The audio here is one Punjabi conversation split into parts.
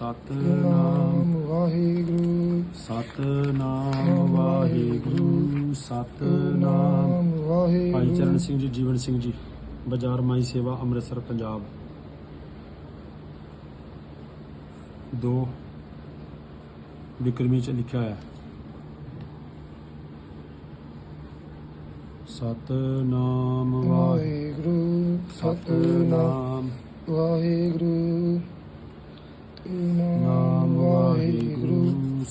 ਸਤਨਾਮ ਨਾਮ ਵਾਹਿਗੁਰੂ। ਸਤਨਾਮ ਵਾਹਿਗੁਰੂ ਸਤਨਾਮ। ਨਾਮ ਭਾਈ ਵਾਹਿਗੁਰੂ। ਚਰਨ ਸਿੰਘ ਜੀ ਜੀਵਨ ਸਿੰਘ ਜੀ ਬਾਜ਼ਾਰ ਮਾਈ ਸੇਵਾ ਅੰਮ੍ਰਿਤਸਰ ਪੰਜਾਬ। ਦੋ ਵਿਕਰਮੀ ਚ ਲਿਖਿਆ ਹੈ। ਸਤਨਾਮ ਵਾਹਿਗੁਰੂ ਵਾਹਿਗੁਰੂ ਸਤਨਾਮ। ਵਾਹਿਗੁਰੂ।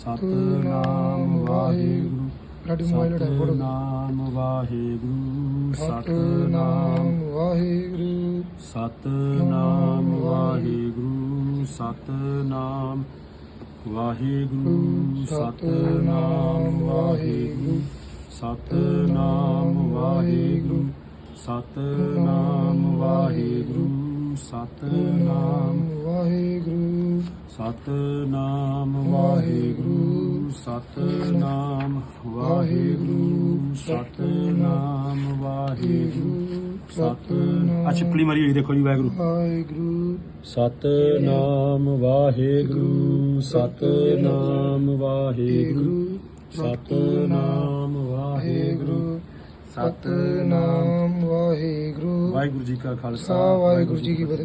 ਸਤਨਾਮ ਵਾਹਿਗੁਰੂ। ਸਾਡੇ ਮੋਬਾਈਲ ਟੈਪ ਕਰੋ ਨਾਮ ਵਾਹਿਗੁਰੂ। ਸਤਨਾਮ ਵਾਹਿਗੁਰੂ। ਸਤਨਾਮ ਵਾਹਿਗੁਰੂ। ਸਤਨਾਮ ਵਾਹਿਗੁਰੂ। ਸਤਨਾਮ ਵਾਹਿਗੁਰੂ। ਸਤਨਾਮ ਵਾਹਿਗੁਰੂ। ਸਤਨਾਮ ਵਾਹਿਗੁਰੂ। ਸਤਨਾਮ ਵਾਹਿਗੁਰੂ। ਸਤਨਾਮ ਵਾਹਿਗੁਰੂ ਸਤਨਾਮ ਵਾਹਿਗੁਰੂ ਸਤਨਾਮ ਵਾਹਿਗੁਰੂ ਸਤਨਾਮ ਆ ਚਿਪਲੀ ਮਾਰੀ ਹੋਈ ਦੇਖੋ ਜੀ ਵਾਹਿਗੁਰੂ। ਵਾਹਿਗੁਰੂ। ਸਤਨਾਮ ਵਾਹਿਗੁਰੂ ਸਤਨਾਮ ਵਾਹਿਗੁਰੂ ਸਤਨਾਮ ਵਾਹਿਗੁਰੂ ਸਤਨਾਮ ਵਾਹਿਗੁਰੂ। ਵਾਹਿਗੁਰੂ ਜੀ ਕਾ ਖਾਲਸਾ ਵਾਹਿਗੁਰੂ ਜੀ ਕੀ ਫਤਿਹ।